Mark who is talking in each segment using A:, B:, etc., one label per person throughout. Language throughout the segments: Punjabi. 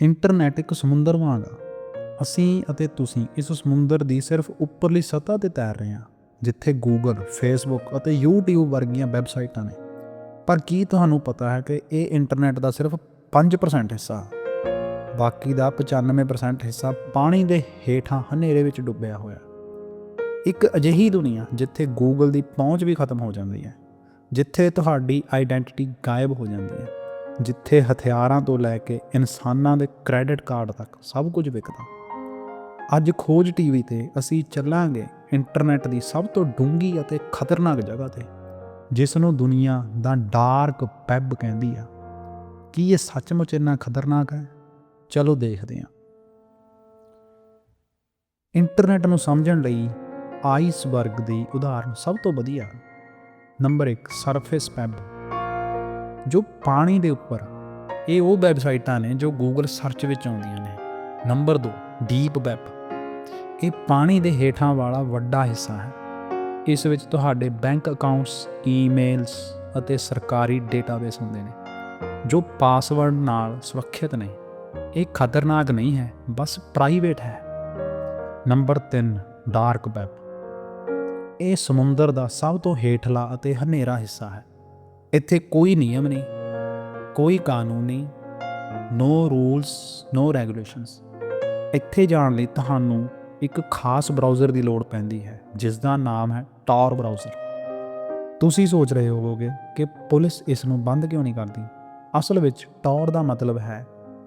A: ਇੰਟਰਨੈਟ ਇੱਕ ਸਮੁੰਦਰ ਵਾਂਗ ਆ। ਅਸੀਂ ਅਤੇ ਤੁਸੀਂ ਇਸ ਸਮੁੰਦਰ ਦੀ ਸਿਰਫ ਉੱਪਰਲੀ ਸਤਹ ਤੇ ਤੈਰ ਰਹੇ ਹਾਂ, ਜਿੱਥੇ ਗੂਗਲ ਫੇਸਬੁੱਕ ਅਤੇ YouTube ਵਰਗੀਆਂ ਵੈਬਸਾਈਟਾਂ ਨੇ। ਪਰ ਕੀ ਤੁਹਾਨੂੰ ਪਤਾ ਹੈ ਕਿ ਇਹ ਇੰਟਰਨੈਟ ਦਾ ਸਿਰਫ 5% ਹਿੱਸਾ ਬਾਕੀ ਦਾ 95% ਹਿੱਸਾ ਪਾਣੀ ਦੇ ਹੇਠਾਂ ਹਨੇਰੇ ਵਿੱਚ ਡੁੱਬਿਆ ਹੋਇਆ। ਇੱਕ ਅਜਿਹੀ ਦੁਨੀਆ ਜਿੱਥੇ ਗੂਗਲ ਦੀ ਪਹੁੰਚ ਵੀ ਖਤਮ ਹੋ ਜਾਂਦੀ ਹੈ, ਜਿੱਥੇ ਤੁਹਾਡੀ ਆਈਡੈਂਟੀਟੀ ਗਾਇਬ ਹੋ ਜਾਂਦੀ ਹੈ। ਜਿੱਥੇ ਹਥਿਆਰਾਂ ਤੋਂ ਲੈ ਕੇ ਇਨਸਾਨਾਂ ਦੇ ਕ੍ਰੈਡਿਟ ਕਾਰਡ ਤੱਕ ਸਭ ਕੁਝ ਵਿਕਦਾ। ਅੱਜ ਖੋਜ ਟੀਵੀ ਤੇ ਅਸੀਂ ਚੱਲਾਂਗੇ ਇੰਟਰਨੈਟ ਦੀ ਸਭ ਤੋਂ ਡੂੰਗੀ ਅਤੇ ਖਤਰਨਾਕ ਜਗ੍ਹਾ ਤੇ, ਜਿਸ ਨੂੰ ਦੁਨੀਆ ਦਾ ਡਾਰਕ ਵੈਬ ਕਹਿੰਦੀ ਆ। ਕੀ ਇਹ ਸੱਚਮੁੱਚ ਇੰਨਾ ਖਤਰਨਾਕ ਹੈ? ਚਲੋ ਦੇਖਦੇ ਹਾਂ। ਇੰਟਰਨੈਟ ਨੂੰ ਸਮਝਣ ਲਈ ਆਈਸਬਰਗ ਦੀ ਉਦਾਹਰਨ ਸਭ ਤੋਂ ਵਧੀਆ। ਨੰਬਰ 1 ਸਰਫੇਸ ਵੈਬ ਜੋ ਪਾਣੀ ਦੇ ਉੱਪਰ ਇਹ ਉਹ ਵੈਬਸਾਈਟਾਂ ਨੇ ਜੋ ਗੂਗਲ ਸਰਚ ਵਿੱਚ ਆਉਂਦੀਆਂ ਨੇ। ਨੰਬਰ 2 ਡੀਪ ਵੈਬ ਇਹ ਪਾਣੀ ਦੇ ਹੇਠਾਂ ਵਾਲਾ ਵੱਡਾ ਹਿੱਸਾ ਹੈ। ਇਸ ਵਿੱਚ ਤੁਹਾਡੇ ਬੈਂਕ ਅਕਾਊਂਟਸ ਈਮੇਲਸ ਅਤੇ ਸਰਕਾਰੀ ਡੇਟਾਬੇਸ ਹੁੰਦੇ ਨੇ, ਜੋ ਪਾਸਵਰਡ ਨਾਲ ਸੁਰੱਖਿਅਤ ਨੇ। ਇਹ ਖਤਰਨਾਕ ਨਹੀਂ ਹੈ, ਬਸ ਪ੍ਰਾਈਵੇਟ ਹੈ। ਨੰਬਰ 3 ਡਾਰਕ ਵੈਬ ਇਹ ਸਮੁੰਦਰ ਦਾ ਸਭ ਤੋਂ ਹੇਠਲਾ ਅਤੇ ਹਨੇਰਾ ਹਿੱਸਾ ਹੈ। ਇੱਥੇ ਕੋਈ ਨਿਯਮ ਨਹੀਂ, ਕੋਈ ਕਾਨੂੰਨ ਨਹੀਂ ਨੋ ਰੂਲਸ ਨੋ ਰੈਗੂਲੇਸ਼ਨਸ ਇੱਥੇ ਜਾਣ ਲਈ ਤੁਹਾਨੂੰ ਇੱਕ ਖਾਸ ਬਰਾਊਜ਼ਰ ਦੀ ਲੋੜ ਪੈਂਦੀ ਹੈ ਜਿਸ ਦਾ ਨਾਮ ਹੈ ਟੌਰ ਬਰਾਊਜ਼ਰ ਤੁਸੀਂ ਸੋਚ ਰਹੇ ਹੋਵੋਗੇ ਕਿ ਪੁਲਿਸ ਇਸ ਨੂੰ ਬੰਦ ਕਿਉਂ ਨਹੀਂ ਕਰਦੀ? ਅਸਲ ਵਿੱਚ ਟੌਰ ਦਾ ਮਤਲਬ ਹੈ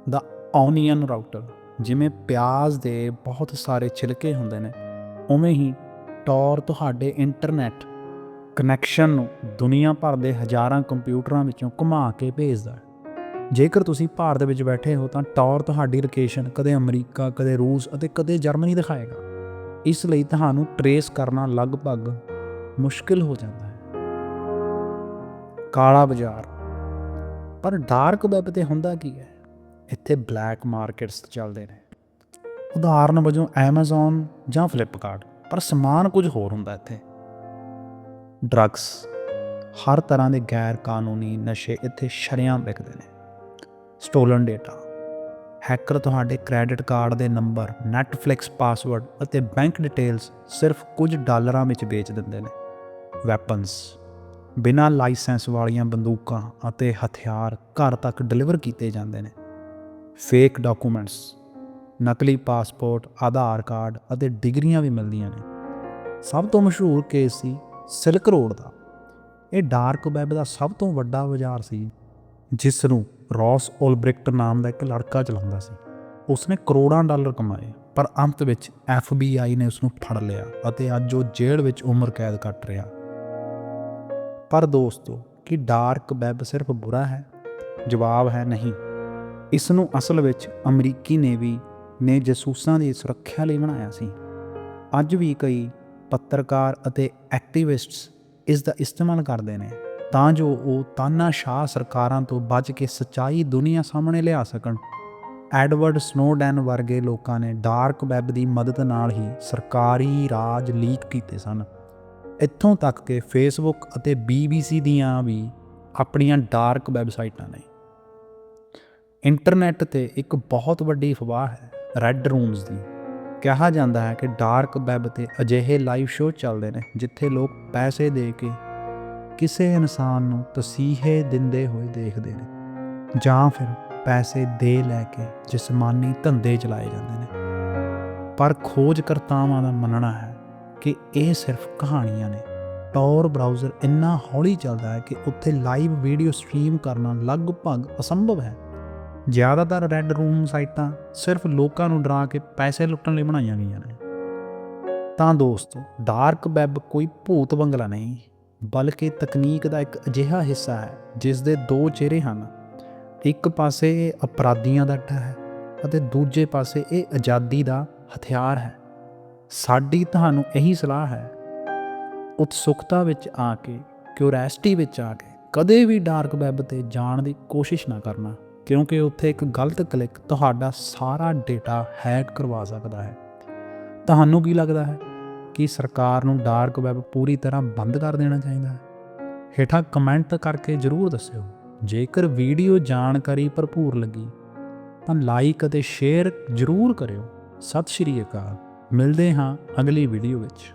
A: ਦਾ ਔਨੀਅਨ ਰਾਊਟਰ ਜਿਵੇਂ ਪਿਆਜ਼ ਦੇ ਬਹੁਤ ਸਾਰੇ ਛਿਲਕੇ ਹੁੰਦੇ ਨੇ। ਉਵੇਂ ਹੀ ਟੌਰ ਤੁਹਾਡੇ ਇੰਟਰਨੈਟ ਕਨੈਕਸ਼ਨ ਨੂੰ ਦੁਨੀਆ ਭਰ ਦੇ ਹਜ਼ਾਰਾਂ ਕੰਪਿਊਟਰਾਂ ਵਿੱਚੋਂ ਘੁਮਾ ਕੇ ਭੇਜਦਾ ਹੈ। ਜੇਕਰ ਤੁਸੀਂ ਭਾਰਤ ਵਿੱਚ ਬੈਠੇ ਹੋ ਤਾਂ ਟੌਰ ਤੁਹਾਡੀ ਲੋਕੇਸ਼ਨ ਕਦੇ ਅਮਰੀਕਾ, ਕਦੇ ਰੂਸ ਅਤੇ ਕਦੇ ਜਰਮਨੀ ਦਿਖਾਏਗਾ। ਇਸ ਲਈ ਤੁਹਾਨੂੰ ਟਰੇਸ ਕਰਨਾ ਲਗਭਗ ਮੁਸ਼ਕਿਲ ਹੋ ਜਾਂਦਾ ਹੈ। ਕਾਲਾ ਬਾਜ਼ਾਰ। ਪਰ ਡਾਰਕ ਵੈਬ ਤੇ ਹੁੰਦਾ ਕੀ ਹੈ? ਇੱਥੇ ਬਲੈਕ ਮਾਰਕੀਟਸ ਚੱਲਦੇ ਨੇ। ਉਦਾਹਰਨ ਵਜੋਂ Amazon ਜਾਂ Flipkart, ਪਰ ਸਮਾਨ ਕੁਝ ਹੋਰ ਹੁੰਦਾ ਇੱਥੇ। ਡਰੱਗਸ ਹਰ ਤਰ੍ਹਾਂ ਦੇ ਗੈਰ ਕਾਨੂੰਨੀ ਨਸ਼ੇ ਇੱਥੇ ਸ਼ਰਿਆਂ ਵਿਕਦੇ ਨੇ। ਸਟੋਲਨ ਡੇਟਾ ਹੈਕਰ ਤੁਹਾਡੇ ਕ੍ਰੈਡਿਟ ਕਾਰਡ ਦੇ ਨੰਬਰ ਨੈਟਫਲਿਕਸ ਪਾਸਵਰਡ ਅਤੇ ਬੈਂਕ ਡਿਟੇਲਸ ਸਿਰਫ ਕੁਝ ਡਾਲਰਾਂ ਵਿੱਚ ਵੇਚ ਦਿੰਦੇ ਨੇ। ਵੈਪਨਸ ਬਿਨਾਂ ਲਾਇਸੈਂਸ ਵਾਲੀਆਂ ਬੰਦੂਕਾਂ ਅਤੇ ਹਥਿਆਰ ਘਰ ਤੱਕ ਡਿਲੀਵਰ ਕੀਤੇ ਜਾਂਦੇ ਨੇ। ਫੇਕ ਡਾਕੂਮੈਂਟਸ ਨਕਲੀ ਪਾਸਪੋਰਟ ਆਧਾਰ ਕਾਰਡ ਅਤੇ ਡਿਗਰੀਆਂ ਵੀ ਮਿਲਦੀਆਂ ਨੇ। ਸਭ ਤੋਂ ਮਸ਼ਹੂਰ ਕੇਸ ਸੀ ਸਿਲਕ ਰੋਡ ਦਾ। ਇਹ ਡਾਰਕ ਵੈਬ ਦਾ ਸਭ ਤੋਂ ਵੱਡਾ ਬਾਜ਼ਾਰ ਸੀ ਜਿਸ ਨੂੰ ਰੌਸ ਓਲਬ੍ਰਿਕਟ ਨਾਮ ਦਾ ਇੱਕ ਲੜਕਾ ਚਲਾਉਂਦਾ ਸੀ। ਉਸਨੇ ਕਰੋੜਾਂ ਡਾਲਰ ਕਮਾਏ, ਪਰ ਅੰਤ ਵਿੱਚ FBI ਨੇ ਉਸ ਨੂੰ ਫੜ ਲਿਆ ਅਤੇ ਅੱਜ ਉਹ ਜੇਲ੍ਹ ਵਿੱਚ ਉਮਰ ਕੈਦ ਕੱਟ ਰਿਹਾ। ਪਰ ਦੋਸਤੋ, ਕਿ ਡਾਰਕ ਵੈਬ ਸਿਰਫ ਬੁਰਾ ਹੈ? ਜਵਾਬ ਹੈ ਨਹੀਂ। ਇਸ ਨੂੰ ਅਸਲ ਵਿੱਚ ਅਮਰੀਕੀ ਨੇਵੀ ਨੇ ਜਸੂਸਾਂ ਦੀ ਸੁਰੱਖਿਆ ਲਈ ਬਣਾਇਆ ਸੀ। ਅੱਜ ਵੀ ਕਈ ਪੱਤਰਕਾਰ ਅਤੇ ਐਕਟਿਵਿਸਟਸ ਇਸ ਦਾ ਇਸਤੇਮਾਲ ਕਰਦੇ ਨੇ ਤਾਂ ਜੋ ਉਹ ਤਾਨਾਸ਼ਾਹ ਸਰਕਾਰਾਂ ਤੋਂ ਬਚ ਕੇ ਸਚਾਈ ਦੁਨੀਆ ਸਾਹਮਣੇ ਲਿਆ ਸਕਣ। ਐਡਵਰਡ ਸਨੋਡਨ ਵਰਗੇ ਲੋਕਾਂ ਨੇ ਡਾਰਕ ਵੈਬ ਦੀ ਮਦਦ ਨਾਲ ਹੀ ਸਰਕਾਰੀ ਰਾਜ ਲੀਕ ਕੀਤੇ ਸਨ। ਇੱਥੋਂ ਤੱਕ ਕਿ ਫੇਸਬੁੱਕ ਅਤੇ BBC ਦੀਆਂ ਵੀ ਆਪਣੀਆਂ ਡਾਰਕ ਵੈਬਸਾਈਟਾਂ ਨੇ। ਇੰਟਰਨੈਟ ਤੇ ਇੱਕ ਬਹੁਤ ਵੱਡੀ ਅਫਵਾਹ ਹੈ ਰੈੱਡ ਰੂਮਸ ਦੀ। ਕਿਹਾ ਜਾਂਦਾ ਹੈ ਕਿ ਡਾਰਕ ਵੈਬ ਤੇ ਅਜਿਹੇ ਲਾਈਵ ਸ਼ੋਅ ਚੱਲਦੇ ਨੇ, ਜਿੱਥੇ ਲੋਕ ਪੈਸੇ ਦੇ ਕੇ ਕਿਸੇ ਇਨਸਾਨ ਨੂੰ ਤਸੀਹੇ ਦਿੰਦੇ ਹੋਏ ਦੇਖਦੇ ਨੇ, ਜਾਂ ਫਿਰ ਪੈਸੇ ਦੇ ਲੈ ਕੇ ਜਿਸਮਾਨੀ ਧੰਦੇ ਚਲਾਏ ਜਾਂਦੇ ਨੇ। ਪਰ ਖੋਜਕਰਤਾਵਾਂ ਦਾ ਮੰਨਣਾ ਹੈ ਕਿ ਇਹ ਸਿਰਫ ਕਹਾਣੀਆਂ ਨੇ। ਟੌਰ ਬਰਾਊਜ਼ਰ ਇੰਨਾ ਹੌਲੀ ਚੱਲਦਾ ਹੈ ਕਿ ਉੱਥੇ ਲਾਈਵ ਵੀਡੀਓ ਸਟ੍ਰੀਮ ਕਰਨਾ ਲਗਭਗ ਅਸੰਭਵ ਹੈ। ਜ਼ਿਆਦਾਤਰ ਰੈੱਡ ਰੂਮ ਸਾਈਟਾਂ ਸਿਰਫ ਲੋਕਾਂ ਨੂੰ ਡਰਾ ਕੇ ਪੈਸੇ ਲੁੱਟਣ ਲਈ ਬਣਾਈਆਂ ਗਈਆਂ ਨੇ। ਤਾਂ ਦੋਸਤੋ ਡਾਰਕ ਵੈਬ ਕੋਈ ਭੂਤ ਬੰਗਲਾ ਨਹੀਂ, ਬਲਕਿ ਤਕਨੀਕ ਦਾ ਇੱਕ ਅਜਿਹਾ ਹਿੱਸਾ ਹੈ ਜਿਸ ਦੇ ਦੋ ਚਿਹਰੇ ਹਨ। ਇੱਕ ਪਾਸੇ ਇਹ ਅਪਰਾਧੀਆਂ ਦਾ ਅੱਡਾ ਹੈ ਅਤੇ ਦੂਜੇ ਪਾਸੇ ਇਹ ਆਜ਼ਾਦੀ ਦਾ ਹਥਿਆਰ ਹੈ। ਸਾਡੀ ਤੁਹਾਨੂੰ ਇਹੀ ਸਲਾਹ ਹੈ, ਉਤਸੁਕਤਾ ਵਿੱਚ ਆ ਕੇ ਕਿਉਰੈਸਿਟੀ ਵਿੱਚ ਆ ਕੇ, ਕਦੇ ਵੀ ਡਾਰਕ ਵੈਬ ਤੇ ਜਾਣ ਦੀ ਕੋਸ਼ਿਸ਼ ਨਾ ਕਰਨਾ। ਕਿਉਂਕਿ ਉੱਥੇ ਇੱਕ ਗਲਤ ਕਲਿੱਕ ਤੁਹਾਡਾ ਸਾਰਾ ਡੇਟਾ ਹੈਕ ਕਰਵਾ ਸਕਦਾ ਹੈ। ਤੁਹਾਨੂੰ ਕੀ ਲੱਗਦਾ ਹੈ ਕਿ ਸਰਕਾਰ ਨੂੰ ਡਾਰਕ ਵੈਬ ਪੂਰੀ ਤਰ੍ਹਾਂ ਬੰਦ ਕਰ ਦੇਣਾ ਚਾਹੀਦਾ ਹੈ? ਹੇਠਾਂ ਕਮੈਂਟ ਕਰਕੇ ਜਰੂਰ ਦੱਸਿਓ। ਜੇਕਰ ਵੀਡੀਓ ਜਾਣਕਾਰੀ ਭਰਪੂਰ ਲੱਗੀ, ਤਾਂ ਲਾਈਕ ਅਤੇ ਸ਼ੇਅਰ ਜ਼ਰੂਰ ਕਰਿਓ। ਸਤਿ ਸ਼੍ਰੀ ਅਕਾਲ। ਮਿਲਦੇ ਹਾਂ ਅਗਲੀ ਵੀਡੀਓ ਵਿੱਚ।